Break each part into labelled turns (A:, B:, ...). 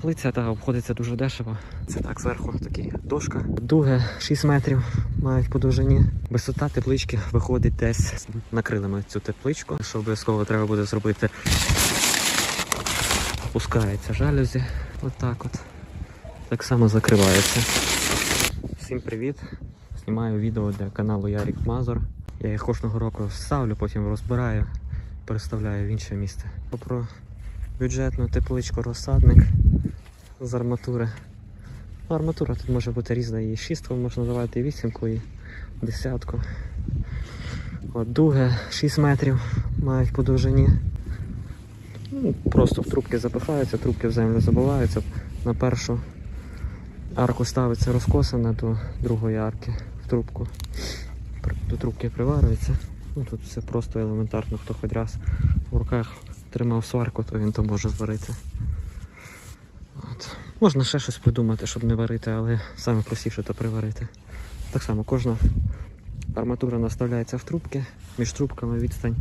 A: Плиця та обходиться дуже дешево. Це так зверху такі дошка. Дуги 6 метрів мають по довжині. Висота теплички виходить десь. Накрили ми цю тепличку. Що обов'язково треба буде зробити. Опускається жалюзі. Отак от. Так само закривається. Всім привіт! Знімаю відео для каналу Ярік Мазур. Я їх кожного року ставлю, потім розбираю, переставляю в інше місце. Про бюджетну тепличку розсадник з арматури. Ну, арматура тут може бути різна, і шістку можна давати, і вісімку, і десятку. От дуги 6 метрів мають по довжині. Ну, просто в трубки запихаються, трубки в землю забиваються. На першу арку ставиться розкосана до другої арки в трубку. До трубки приварюється. Ну, тут все просто елементарно, хто хоч раз в руках тримав сварку, то він то може зварити. Можна ще щось придумати, щоб не варити, але саме простіше то приварити. Так само кожна арматура наставляється в трубки, між трубками відстань.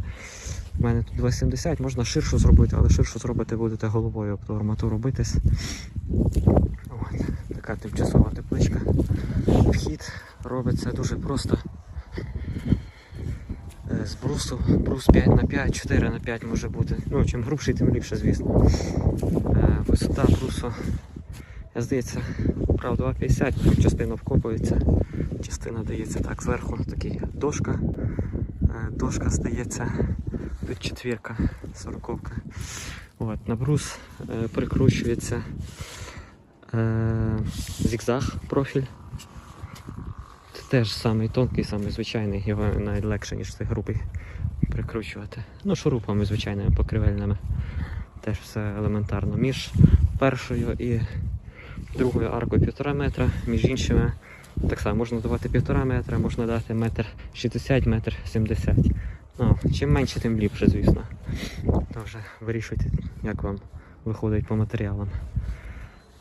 A: У мене тут 2,70, можна ширшу зробити, але ширшу зробити будете головою об ту арматуру битись. От. Така тимчасова тепличка. Вхід робиться дуже просто. Е, З брусу, брус 5 на 5, 4 на 5 може бути. Ну, чим грубший, тим ліпше, звісно. Е, Висота брусу, здається, правда 2,50, частина вкопується, частина дається так зверху, такий дошка. Е, Дошка здається, тут четвірка, сороковка. От, на брус е, прикручується е, зігзаг профіль. Це теж самий тонкий, самий звичайний, його навіть легше, ніж цей грубий прикручувати. Ну, шурупами звичайними покривельними. Теж все елементарно. Між першою і другою аркою півтора метра, між іншими так само можна давати півтора метра, можна дати метр 60, метр 70. Ну, чим менше, тим ліпше, звісно. То вже вирішуйте, як вам виходить по матеріалам.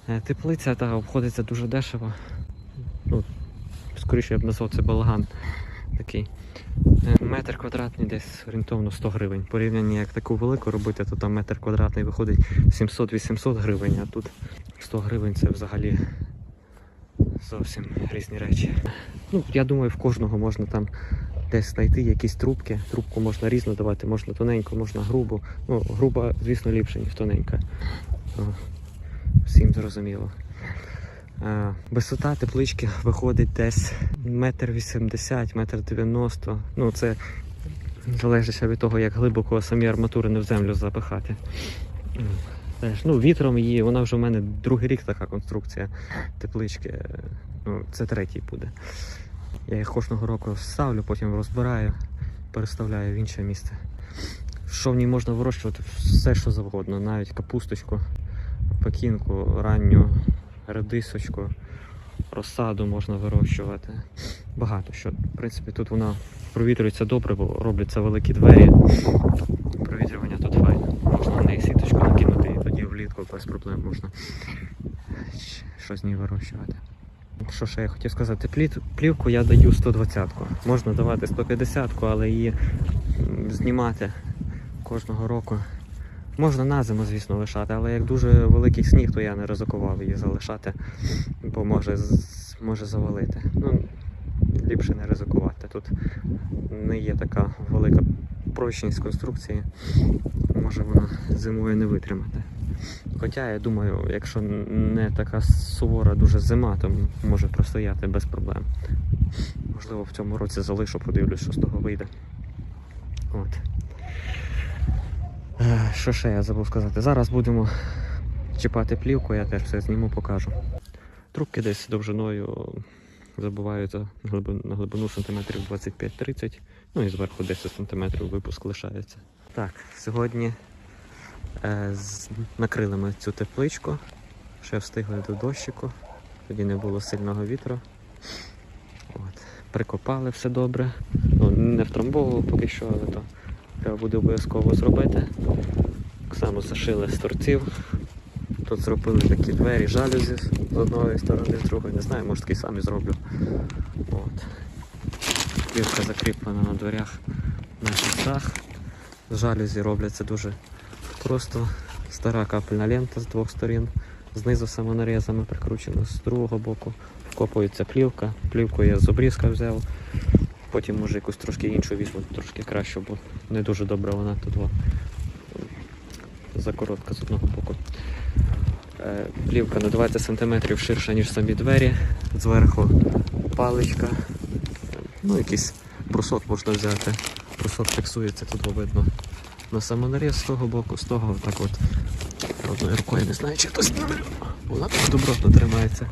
A: Е, Теплиця та обходиться дуже дешево. Ну, скоріше я б назвав це балаган такий. Е, Метр квадратний десь орієнтовно 100 гривень. Порівняння як таку велику робити, то там метр квадратний виходить 700-800 гривень, а тут 100 гривень це взагалі зовсім різні речі. Ну, я думаю, в кожного можна там десь знайти якісь трубки. Трубку можна різно давати, можна тоненьку, можна грубу. Ну, груба, звісно, ліпше, ніж тоненька. То всім зрозуміло. Е, Висота теплички виходить десь метр вісімдесят, метр дев'яносто. Ну, це залежить від того, як глибоко самі арматури не в землю запихати. Ну, вітром її, вона вже в мене другий рік така конструкція теплички. Ну, це третій буде. Я їх кожного року ставлю, потім розбираю, переставляю в інше місце. Що в ній можна вирощувати? Все, що завгодно, навіть капусточку, пекінку, ранню, редисочку, розсаду можна вирощувати. Багато що. В принципі, тут вона провітрюється добре, бо робляться великі двері. Провітрювання тут файне. Можна на неї сіточку накинути і тоді влітку без проблем можна щось з ній вирощувати. Що ще я хотів сказати, плівку я даю 120-ку. Можна давати 150-ку, але її знімати кожного року. Можна на зиму, звісно, лишати, але як дуже великий сніг, то я не ризикував її залишати, бо може, може завалити. Ну, ліпше не ризикувати. Тут не є така велика прочність конструкції, може вона зимою не витримати. Хоча я думаю, якщо не така сувора дуже зима, то може простояти без проблем. Можливо, в цьому році залишу, подивлюсь, що з того вийде. От. Е, Що ще я забув сказати? Зараз будемо чіпати плівку, я теж все зніму, покажу. Трубки десь довжиною забуваються на глибину, сантиметрів 25-30, ну і зверху 10 сантиметрів випуск лишається. Так, сьогодні е, з- накрили ми цю тепличку, ще встигли до дощику, тоді не було сильного вітру. От. Прикопали все добре. Ну, не втрамбовував поки що, але то треба буде обов'язково зробити. Так само зашили з торців. Тут зробили такі двері, жалюзі з одної сторони, з другої. Не знаю, може такий самі зроблю. От. Плівка закріплена на дверях на. З жалюзі робляться дуже просто. Стара капельна лента з двох сторін. Знизу самонарізами прикручено, з другого боку вкопується плівка. Плівку я з обрізка взяв. Потім може якусь трошки іншу візьму, трошки кращу, бо не дуже добре вона тут закоротка з одного боку. Е, Плівка на 20 см ширша, ніж самі двері. Зверху паличка. Ну, якийсь брусок можна взяти. Брусок фіксується, тут видно на самонаріз з того боку, з того отак от. Одною рукою не знаю, чи то знімлю. Вона так добротно тримається.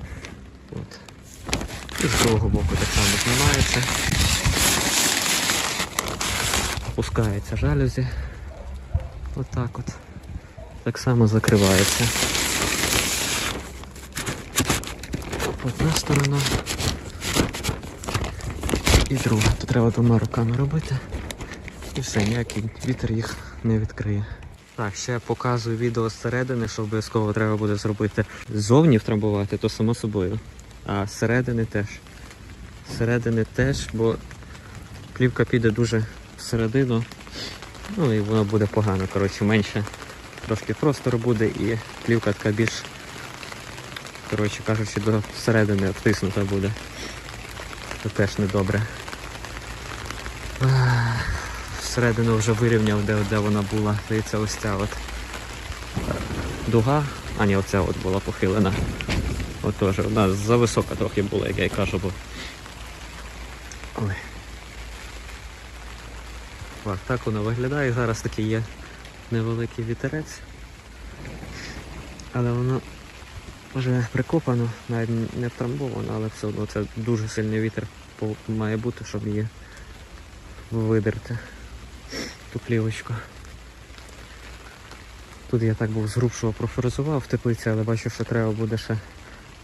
A: От. І з другого боку так само знімається. Опускається жалюзі. Отак от. Так само закривається. Одна сторона. І друга. То треба двома руками робити. І все, ніякий вітер їх не відкриє. Так, ще показую відео зсередини, що обов'язково треба буде зробити. Ззовні втрамбувати, то само собою. А зсередини теж. Зсередини теж, бо плівка піде дуже всередину. Ну і воно буде погано. Коротше, менше трошки простору буде і плівка така більш, коротше кажучи, до середини втиснута буде. Це теж недобре. Всередину вже вирівняв, де, де вона була. Здається, ось ця от дуга. А ні, оця от була похилена. От теж, вона зависока трохи була, як я й кажу, бо. Ой. Так, так воно виглядає. Зараз такий є невеликий вітерець. Але воно вже прикопано, навіть не втрамбовано, але все одно це дуже сильний вітер має бути, щоб її видерти. Ту плівочку. Тут я так був згрубшого в теплиці, але бачу, що треба буде ще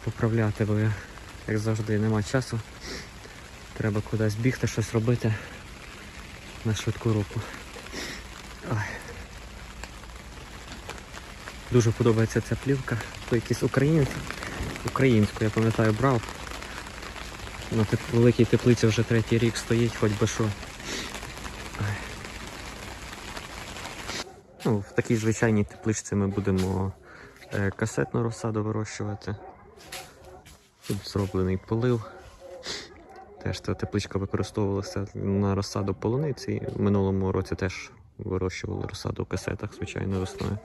A: поправляти, бо я, як завжди, нема часу. Треба кудись бігти, щось робити на швидку руку. Ой. Дуже подобається ця плівка. То якийсь українець. Українську, я пам'ятаю, брав. На теп- великій теплиці вже третій рік стоїть, хоч би що. Ну, в такій звичайній тепличці ми будемо е, касетну розсаду вирощувати. Тут зроблений полив. Теж ця тепличка використовувалася на розсаду полуниці. Минулому році теж вирощували розсаду в касетах, звичайно, весною.